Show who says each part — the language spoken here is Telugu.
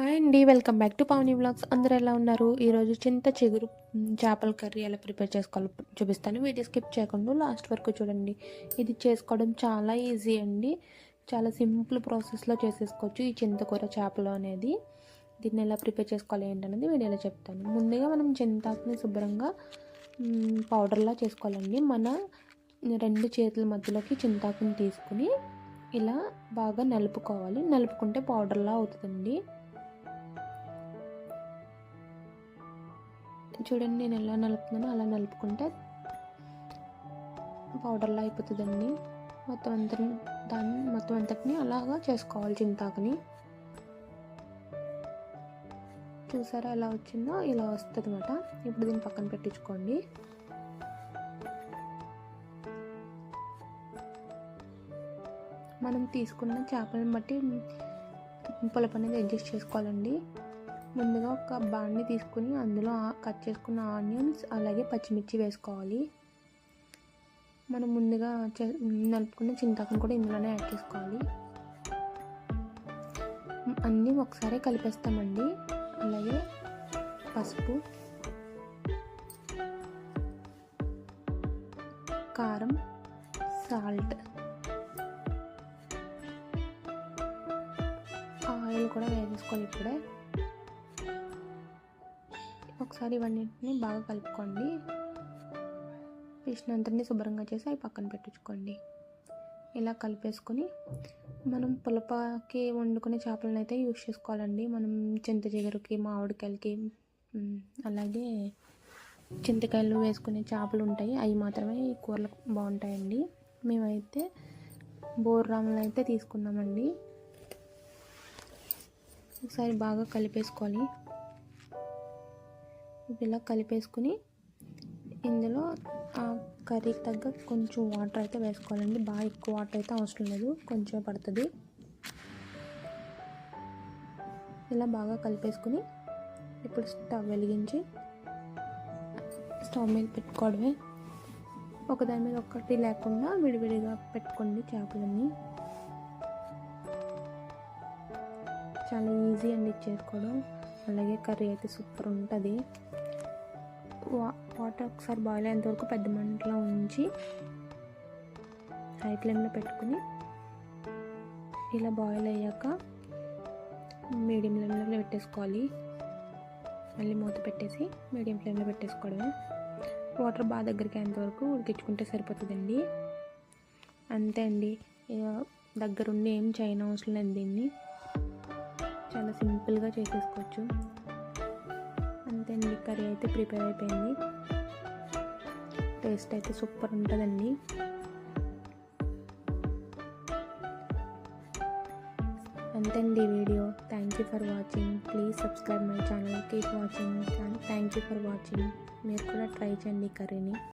Speaker 1: హాయ్ అండి welcome back to Pavani blogs అందరూ ఎలా ఉన్నారు? ఈరోజు చింత చిగురు చేపల కర్రీ ఎలా ప్రిపేర్ చేసుకోవాలో చూపిస్తాను. వీడియో స్కిప్ చేయకుండా లాస్ట్ వరకు చూడండి. ఇది చేసుకోవడం చాలా ఈజీ అండి. చాలా సింపుల్ ప్రాసెస్లో చేసేసుకోవచ్చు ఈ చింతకూర చేపలు అనేది. దీన్ని ఎలా ప్రిపేర్ చేసుకోవాలి ఏంటనేది వీడియోలో చెప్తాను. ముందుగా మనం చింతాకుని శుభ్రంగా పౌడర్లా చేసుకోవాలండి. మన రెండు చేతుల మధ్యలోకి చింతాకుని తీసుకుని ఇలా బాగా నలుపుకోవాలి. నలుపుకుంటే పౌడర్లా అవుతుందండి. చూడండి నేను ఎలా నలుపుతున్నానో అలా నలుపుకుంటే పౌడర్లా అయిపోతుందండి. మొత్తం అంత దాన్ని మొత్తం అంతటిని అలాగా చేసుకోవాలి చింతాకుని. చూసారా ఎలా వచ్చిందో? ఇలా వస్తుంది అనమాట ఇప్పుడు దీన్ని పక్కన పెట్టించుకోండి. మనం తీసుకున్న చేపలను బట్టి పులుపు అనేది అడ్జస్ట్ చేసుకోవాలండి. ముందుగా ఒక బాండి తీసుకుని అందులో కట్ చేసుకున్న ఆనియన్స్ అలాగే పచ్చిమిర్చి వేసుకోవాలి. మనం ముందుగా చే- నలుపుకున్న చింతాకును కూడా ఇందులోనే యాడ్ చేసుకోవాలి. అన్నీ ఒకసారి కలిపేస్తామండి. అలాగే పసుపు కారం సాల్ట్ ఆయిల్ కూడా వేసేసుకోవాలి ఇప్పుడే. ఒకసారి ఇవన్నింటిని బాగా కలుపుకోండి. ఫిష్ శుభ్రంగా చేసి అవి పక్కన పెట్టించుకోండి ఇలా కలిపేసుకొని మనం పులపకి వండుకునే చేపలను అయితే యూస్ చేసుకోవాలండి. మనం చింత చిగురుకి మామిడికాయలకి అలాగే చింతకాయలు వేసుకునే చేపలు ఉంటాయి. అవి మాత్రమే ఈ కూరలకు బాగుంటాయండి. మేమైతే బోర్రాములు అయితే తీసుకున్నామండి. ఒకసారి బాగా కలిపేసుకోవాలి ఇలా కలిపేసుకుని ఇందులో ఆ కర్రీకి తగ్గ కొంచెం వాటర్ అయితే వేసుకోవాలండి. బాగా ఎక్కువ వాటర్ అయితే అవసరం లేదు. కొంచెం పడుతుంది. ఇలా బాగా కలిపేసుకుని ఇప్పుడు స్టవ్ వెలిగించి స్టవ్ మీద పెట్టుకోవడమే. ఒకదాని మీద ఒకటి లేకుండా విడివిడిగా పెట్టుకోండి చేపలన్నీ. చాలా ఈజీ అండి చేసుకోవడం. అలాగే కర్రీ అయితే సూపర్ ఉంటుంది. వా వాటర్ ఒకసారి బాయిల్ అయ్యేంత వరకు పెద్ద మంటలో ఉంచి హై ఫ్లేమ్లో పెట్టుకుని ఇలా బాయిల్ అయ్యాక మీడియం ఫ్లేమ్లో పెట్టేసుకోవాలి. మళ్ళీ మూత పెట్టేసి మీడియం ఫ్లేమ్లో పెట్టేసుకోవడమే. వాటర్ బాగా దగ్గరికి అయ్యేంతవరకు ఉడికించుకుంటే సరిపోతుందండి. అంతే అండి. ఇక దగ్గరుండి ఏం చేయని అవసరం లేదు దీన్ని. చాలా సింపుల్గా చేసేసుకోవచ్చు. అంతే అండి కర్రీ అయితే ప్రిపేర్ అయిపోయింది. టేస్ట్ అయితే సూపర్ ఉంటుందండి. అంతే అండి video. Thank you for watching please subscribe my channel keep watching thank you for watching మీరు కూడా ట్రై చేయండి ఈ కర్రీని.